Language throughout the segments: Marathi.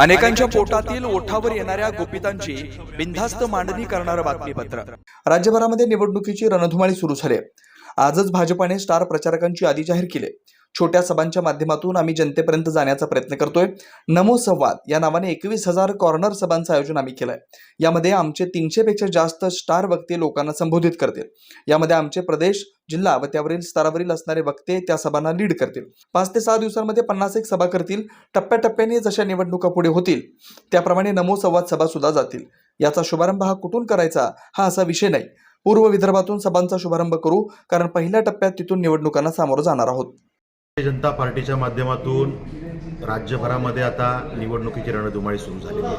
अनेकांच्या पोटातील ओठावर येणाऱ्या गोपितांची बिनधास्त मांडणी करणारं बातमीपत्र. राज्यभरामध्ये निवडणुकीची रणधुमाळी सुरू झाली. आजच भाजपाने स्टार प्रचारकांची यादी जाहीर केली. छोट्या सभांच्या माध्यमातून आम्ही जनतेपर्यंत जाण्याचा प्रयत्न करतोय. नमो संवाद या नावाने एकवीस हजार कॉर्नर सभांचं आयोजन आम्ही केलंय. यामध्ये आमचे तीनशेपेक्षा जास्त स्टार वक्ते लोकांना संबोधित करतील. यामध्ये आमचे प्रदेश जिल्हा व त्यावरील स्तरावरील असणारे वक्ते त्या सभांना लीड करतील. पाच ते सहा दिवसांमध्ये पन्नास एक सभा करतील. टप्प्याटप्प्याने जशा निवडणुका पुढे होतील त्याप्रमाणे नमो संवाद सभा सुद्धा जातील. याचा शुभारंभ हा कुठून करायचा हा असा विषय नाही. पूर्व विदर्भातून सभांचा शुभारंभ करू कारण पहिल्या टप्प्यात तिथून निवडणुकांना सामोरं जाणार आहोत. जनता पार्टीच्या माध्यमातून राज्यभरामध्ये आता निवडणुकीची रणधुमाळी सुरू झालेली आहे.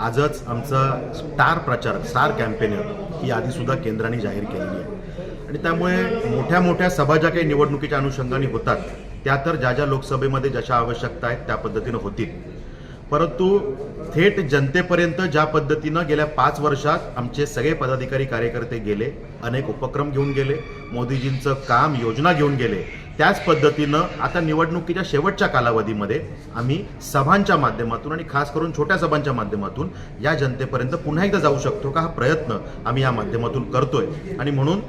आजच आमचा स्टार प्रचारक स्टार कॅम्पेनर ही यादीसुद्धा केंद्राने जाहीर केलेली आहे. आणि त्यामुळे मोठ्या मोठ्या सभा ज्या काही निवडणुकीच्या अनुषंगाने होतात त्या तर ज्या ज्या लोकसभेमध्ये जशा आवश्यकता आहेत त्या पद्धतीनं होतील. परंतु थेट जनतेपर्यंत ज्या पद्धतीनं गेल्या पाच वर्षात आमचे सगळे पदाधिकारी कार्यकर्ते गेले अनेक उपक्रम घेऊन गेले मोदीजींचं काम योजना घेऊन गेले त्याच पद्धतीनं आता निवडणुकीच्या शेवटच्या कालावधीमध्ये आम्ही सभांच्या माध्यमातून आणि खास करून छोट्या सभांच्या माध्यमातून या जनतेपर्यंत पुन्हा एकदा जाऊ शकतो का हा प्रयत्न आम्ही या माध्यमातून करतोय. आणि म्हणून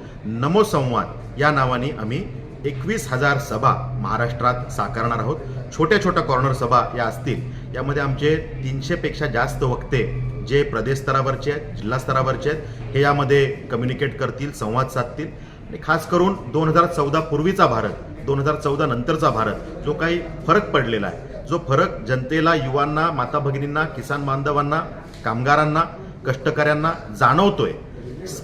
नमो संवाद या नावाने आम्ही एकवीस हजार सभा महाराष्ट्रात साकारणार आहोत. छोट्या छोट्या कॉर्नर सभा या असतील. यामध्ये आमचे तीनशेपेक्षा जास्त वक्ते जे प्रदेश स्तरावरचे आहेत जिल्हा स्तरावरचे आहेत हे यामध्ये कम्युनिकेट करतील संवाद साधतील. आणि खास करून दोन हजार चौदा पूर्वीचा भारत दोन हजार चौदा नंतरचा भारत जो काही फरक पडलेला आहे. जो फरक जनतेला युवांना माता भगिनींना किसान बांधवांना कामगारांना कष्टकऱ्यांना जाणवतोय.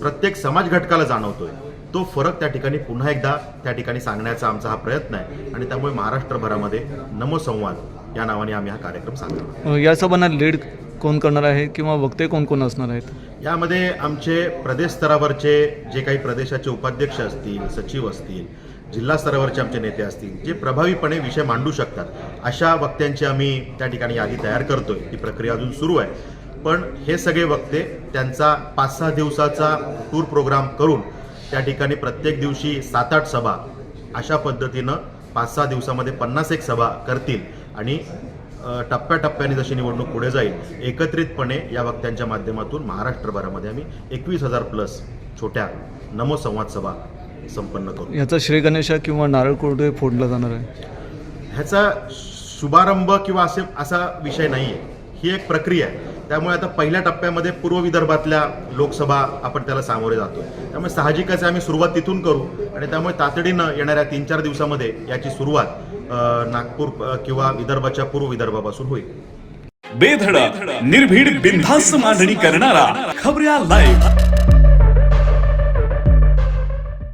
प्रत्येक समाज घटकाला जाणवतोय. तो फरक त्या ठिकाणी पुन्हा एकदा त्या ठिकाणी सांगण्याचा आमचा हा प्रयत्न आहे. आणि त्यामुळे महाराष्ट्रभरामध्ये नमो संवाद या नावाने आम्ही हा कार्यक्रम सांगतो या सभांना लीड कोण करणार आहे किंवा वक्ते कोण कोण असणार आहेत? यामध्ये आमचे प्रदेश स्तरावरचे जे काही प्रदेशाचे उपाध्यक्ष असतील सचिव असतील जिल्हा स्तरावरचे आमचे नेते असतील जे प्रभावीपणे विषय मांडू शकतात अशा वक्त्यांची आम्ही त्या ठिकाणी यादी तयार करतोय. ती प्रक्रिया अजून सुरू आहे. पण हे सगळे वक्ते त्यांचा पाच सहा दिवसाचा टूर प्रोग्राम करून त्या ठिकाणी प्रत्येक दिवशी सात आठ सभा अशा पद्धतीनं पाच सहा दिवसामध्ये पन्नास एक सभा करतील आणि टप्प्याटप्प्याने जशी निवडणूक पुढे जाईल एकत्रितपणे या वक्त्यांच्या माध्यमातून महाराष्ट्रभरामध्ये आम्ही एकवीस हजार प्लस छोट्या नमो संवाद सभा संपन्न करू. याचा श्री गणेशा किंवा नारळ कोरडे फोडला जाणार आहे? ह्याचा शुभारंभ किंवा असे असा विषय नाही आहे ही एक प्रक्रिया आहे. त्यामुळे आता पहिल्या टप्प्यामध्ये पूर्व विदर्भातल्या लोकसभा आपण त्याला सामोरे जातो त्यामुळे साहजिकच आम्ही सुरुवात तिथून करू आणि त्यामुळे तातडीनं येणाऱ्या तीन चार दिवसामध्ये याची सुरुवात नागपूर किंवा विदर्भाच्या पूर्व विदर्भापासून होईल. बेधड निर्भीड बिनधास्त मांडणी करणारा खबऱ्या लाईव्ह